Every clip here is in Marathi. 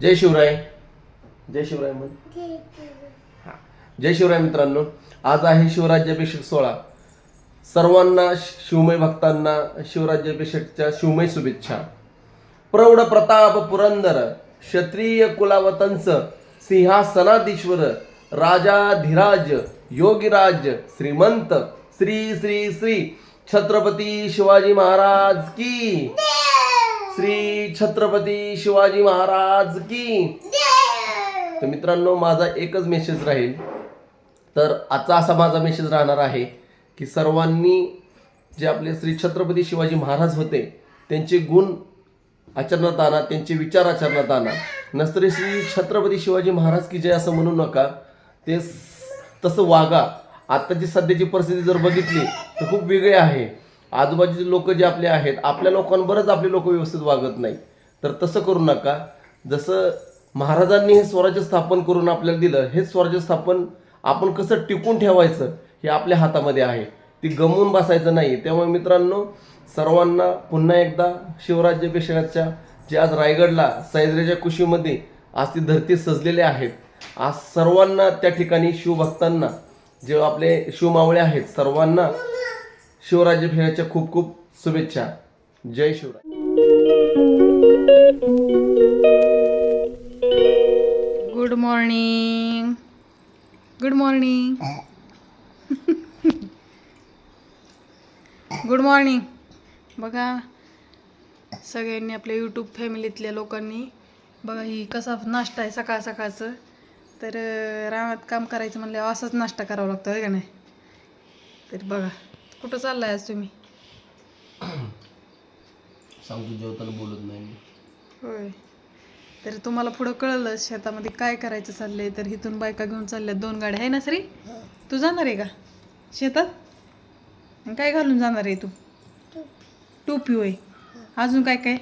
जय शिवराय. जय शिवराय म्हण. हा. जय शिवराय मित्रांनो. आज आहे शिवराज्याभिषेक सोहळा. सर्वांना शिवमय भक्तांना शिवराज्याभिषेकच्या शिवमय शुभेच्छा. प्रौढ प्रताप पुरंदर क्षत्रिय कुलावतंस सिंहासनाधीश्वर राजाधिराज योगीराज श्रीमंत श्री श्री श्री छत्रपती शिवाजी महाराज की श्री छत्रपती शिवाजी महाराज की. तर मित्रांनो माझा एकच मेसेज राहील. तर आजचा असा माझा मेसेज राहणार आहे की सर्वांनी जे आपले श्री छत्रपती शिवाजी महाराज होते त्यांचे गुण आचरणात आणा त्यांचे विचार आचरणात आणा नसतरी श्री छत्रपती शिवाजी महाराज की जय असं म्हणू नका. ते तसं वागा. आत्ताची सध्याची परिस्थिती जर बघितली तर खूप वेगळी आहे. आजूबाजूचे लोक जे आपले आहेत आपल्या लोकांबरच आपले लोक व्यवस्थित वागत नाही. तर तसं करू नका. जसं महाराजांनी हे स्वराज्य स्थापन करून आपल्याला दिलं हे स्वराज्य स्थापन आपण कसं टिकून ठेवायचं हे आपल्या हातामध्ये आहे. ती गमवून बसायचं नाही. त्यामुळे मित्रांनो सर्वांना पुन्हा एकदा शिवराज्याभिषेकाच्या जे आज रायगडला सह्याद्रीच्या कुशीमध्ये आज ती धरती सजलेली आहेत. आज सर्वांना त्या ठिकाणी शिवभक्तांना जे आपले शिवमावळे आहेत सर्वांना शिवराज्य फिरण्याच्या खूप खूप शुभेच्छा. जय Shivrai good morning good morning good morning बघा सगळ्यांनी आपल्या यूट्यूब फॅमिलीतल्या लोकांनी बघा ही कसा नाश्ता आहे सकाळ सकाळचं. तर रानात काम करायचं म्हणल्यावर असाच नाश्ता करावा लागतो आहे का नाही? तर बघा. कुठं चाललाय आज तुम्ही? सांगतो जेवताना बोलत नाही मी. होय. तर तुम्हाला पुढं कळलं शेतामध्ये काय करायचं चाललंय तर इथून बायका घेऊन चालल्यात दोन गाड्या. आहे ना श्री? तू जाणार आहे का शेतात? आणि काय घालून जाणार आहे तू? टोपी होय. अजून काय काय?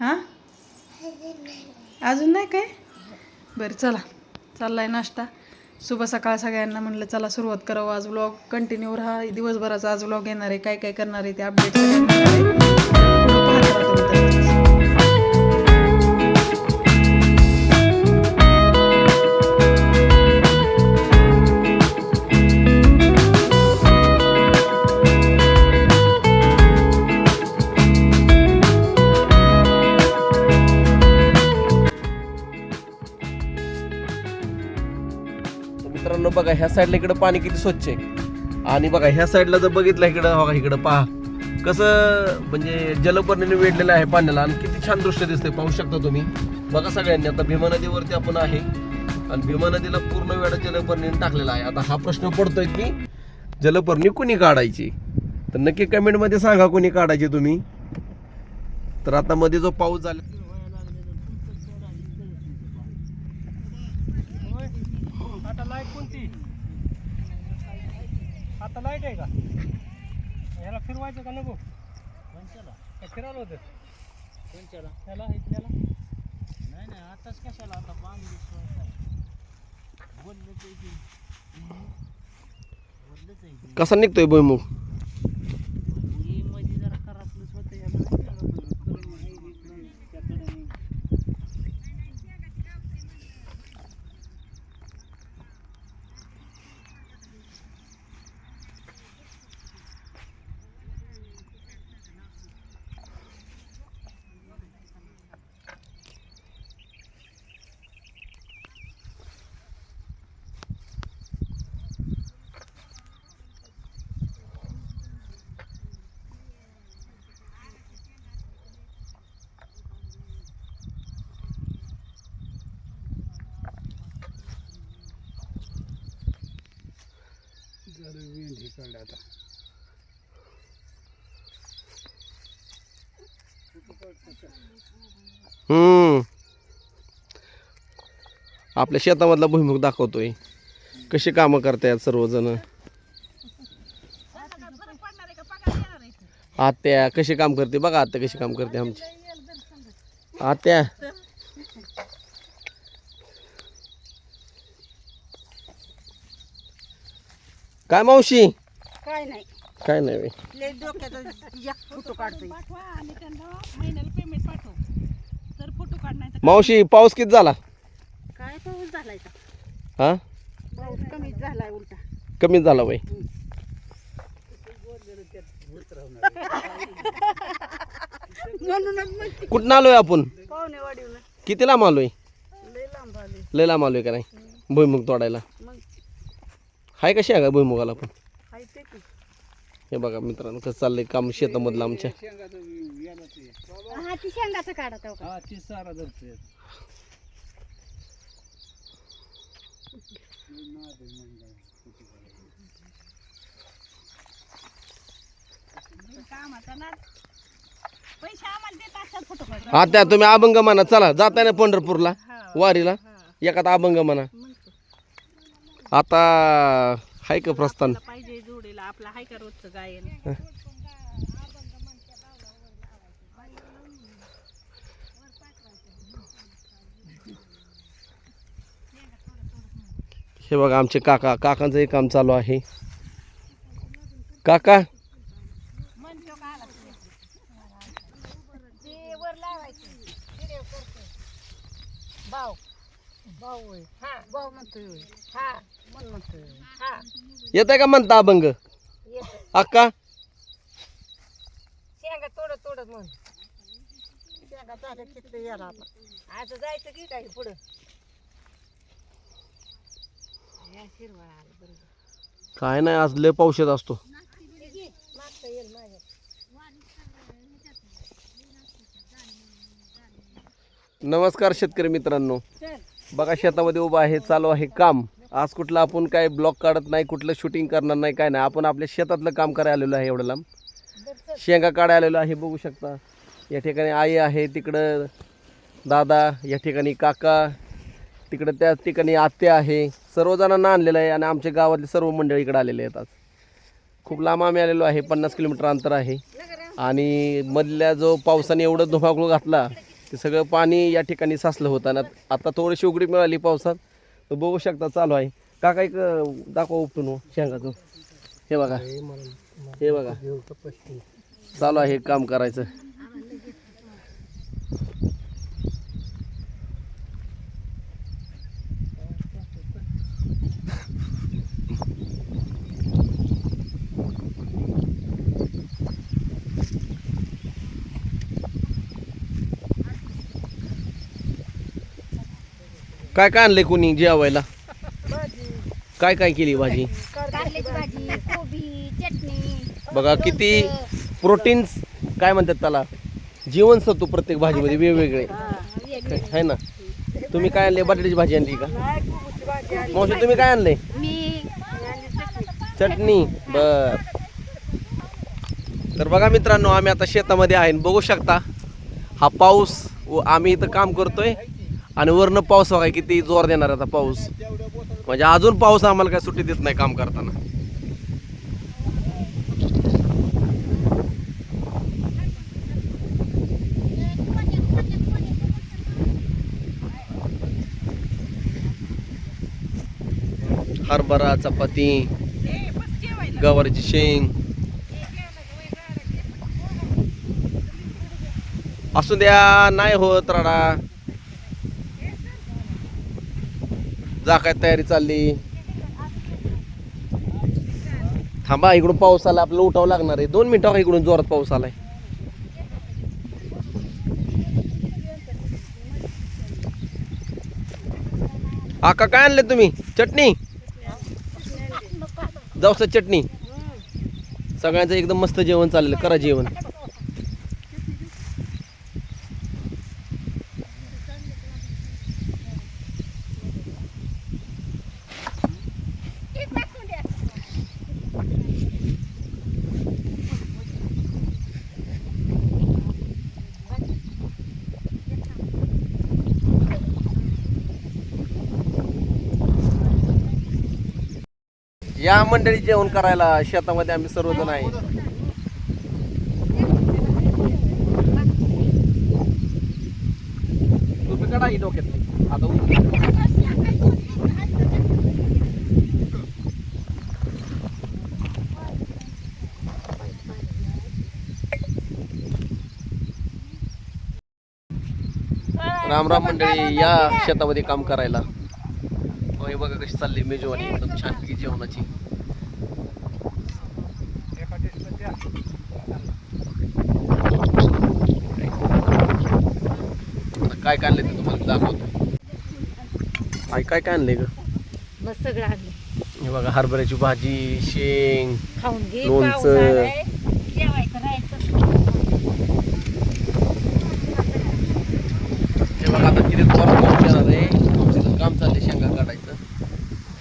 हां? अजून नाही काय? बरं चला. चाललाय नाश्ता. शुभ सकाळ सगळ्यांना म्हणलं चला सुरुवात करावं. आज व्लॉग कंटिन्यू राहा. दिवसभराचा आज व्लॉग येणार आहे. काय काय करणार आहे ते अपडेट साईडला इकडं पाणी किती स्वच्छ आहे? आणि बघा ह्या साईडला जर बघितलं इकडं हो बघा इकडं पहा. कसं म्हणजे जलपर्णीने वेढलेलं आहे पाण्याला आणि किती छान दृश्य दिसते पाहू शकता तुम्ही. बघा सगळ्यांनी आता भीमा नदीवरती आपण आहे. आणि भीमा नदीला पूर्ण वेळा जलपर्णीने टाकलेला आहे. आता हा प्रश्न पडतोय की जलपर्णी कुणी काढायची? तर नक्की कमेंटमध्ये सांगा कुणी काढायची तुम्ही. तर आता मध्ये जो पाऊस झाला आता लाइट कोणती? आता लाइट आहे का? ह्याला फिरवायचं का नको? का फिरायला होतं. ह्याला इथल्याला नाही नाही आताच कशाला? आता बांध बोललं ते बोललंच आहे कसा निघतोय भुईमुग हे मध्ये जरा खराबलंच होतं याला नाही का करून आहे इकडे, त्याकडे नाही. जरा वेळ हे आता. हम्म. आपल्या शेतामधला भुईमुख दाखवतोय. कशी कामं करतायत सर्वजण? आत्या कशी काम करते? बघा आत्या कशी काम करते आमची. आत्या. काय मावशी? काय नाही. काय नाही बाई. लय डोक्याचा एक फोटो काढतोय. पाठवा आणि त्यांना महिन्याला पेमेंट पाठव. तर फोटो काढ मावशी पाऊस किती झाला? काय पाऊस झालाय का? हा? पाऊस कमीच झालाय उलटा. कमीच झाला बाई. म्हणूनच कुठं आलोय आपण? पाहुणे वाढीव किती लांब आलोय लय लांब आले लय लांब आलोय का नाही? भुईमुग तोडायला. हाय कशी आहे का भुईमुगाला पण? हे बघा मित्रांनो कसं चाललंय काम शेतामधलं आमच्या. ती शेंगाचं काढा तो ती सारा धरतोय. कामाचा ना पैसे आम्हाला देत असतात फोटो हा त्या तुम्ही अभंग म्हणा चला जाताय ना पंढरपूरला वारीला. एखादा अभंग म्हणा. आता हाय का प्रस्थान? पाहिजे जोडीला आपला हाय का रोजचं गायन? हे बघा आमचे काका काकांचं हे काम चालू आहे. काका? ते भाऊ भाऊ होय हा. भाऊ म्हणतोय. होय हा. मन म्हणतोय. हा. येत आहे का म्हणता अभंग? येत अक्का? शेंगा तोडत तोडत म्हण. शेंगा झाल्या चित्र याला आता. आता जायचं की काय पुढं? या शिरवळ आलं बरोबर काय नाही आज लय पाऊस येत असतो मागचं येईल माझ्या नमस्कार शेतकरी मित्रांनो. चल. बघा शेतामध्ये उभं आहे चालू आहे काम. आज कुठलं आपण काय ब्लॉक काढत नाही कुठलं शूटिंग करणार नाही काय नाही. आपण आपल्या शेतातलं काम करायला आलेलो आहे एवढं लांब. शेंगा काढायला आलेलो आहे बघू शकता. या ठिकाणी आई आहे तिकडं दादा या ठिकाणी काका तिकडं त्या ठिकाणी आत्या आहे. सर्वजणांना आणलेलं आहे आणि आमच्या गावातले सर्व मंडळी इकडे आलेले आहेत आज. खूप लांब आम्ही आलेलो आहे पन्नास किलोमीटर अंतर आहे. आणि मधल्या जो पावसाने एवढं धुमाकूळ घातला ते सगळं पाणी या ठिकाणी साचलं होतं आणि आता थोडीशी उघडी मिळाली पावसात. तर बघू शकता चालू आहे. काका एक दाखवा उपटून हो, शेंगाचं. हे बघा. हे बघा. चालू आहे काम करायचं. काय काय आणलंय कोणी जेवायला? काय काय केली भाजी? कारल्याची भाजी कोबी चटणी बघा किती प्रोटीन्स काय म्हणतात त्याला? जीवनसत्व प्रत्येक भाजीमध्ये वेगवेगळे. आहे ना? तुम्ही काय आणले बटाट्याची भाजी आणली का? मावशी तुम्ही काय आणले मी चटणी बर. तर बघा मित्रांनो आम्ही आता शेतामध्ये आहे. बघू शकता हा पाऊस व आम्ही इथं काम करतोय. आणि वरनं पाऊस बघा किती जोर देणार आता पाऊस. म्हणजे अजून पाऊस आम्हाला काय सुट्टी देत नाही काम करताना. हरभरा चपाती गवारीची शेंग. असू द्या नाही होत राडा. जा काय तयारी चालली? थांबा इकडून पाऊस आला आपल्याला उठावं लागणार आहे. दोन मिनिटं इकडून जोरात पाऊस आलाय. आका काय आणले तुम्ही? चटणी? जाऊस चटणी. सगळ्यांचं एकदम मस्त जेवण चाललेलं करा जेवण. या मंडळी जेवण करायला शेतामध्ये आम्ही सर्वजण आहे. तुम्ही काढा आता राम राम मंडळी या शेतामध्ये काम करायला. हो, बघा कशी चालली मेजवानी. एकदम छानपैकी जेवणाची. आता काय काय आणले ते तुम्हाला दाखवतो. काय काय काय आणले ग? बस सगळं आणलं हे बघा हरभऱ्याची भाजी शेंग खाऊन घे लोणचं. पाऊस आलाय. जेवायचं राहायचं. हे बघा आता किती परत काम येणार आहे तिथं काम चाललंय शेंगा काढायचं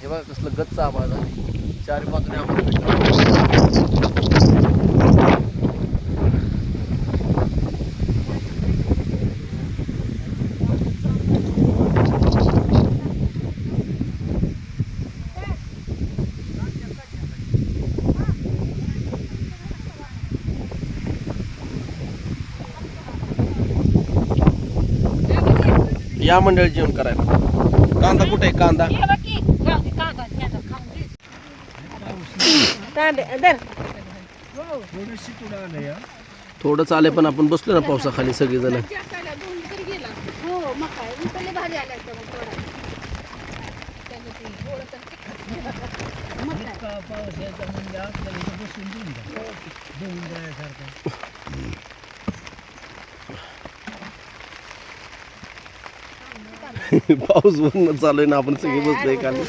हे बघा कसलं गच्च आभाळ झाले चारी बाजूने आम्हाला. या मंडळी जेवण करायला. कांदा कुठे आहे? कांदा हे बघ की, जाऊ दे, कांदा, कांदा खाऊन घे. तांबे, धर. थोडीशी पुढं आलं या थोडं चाले पण आपण बसलो ना पावसाखाली सगळेजण. हो पाऊस चालू आहे ना आपण सगळे बसलोय खाली.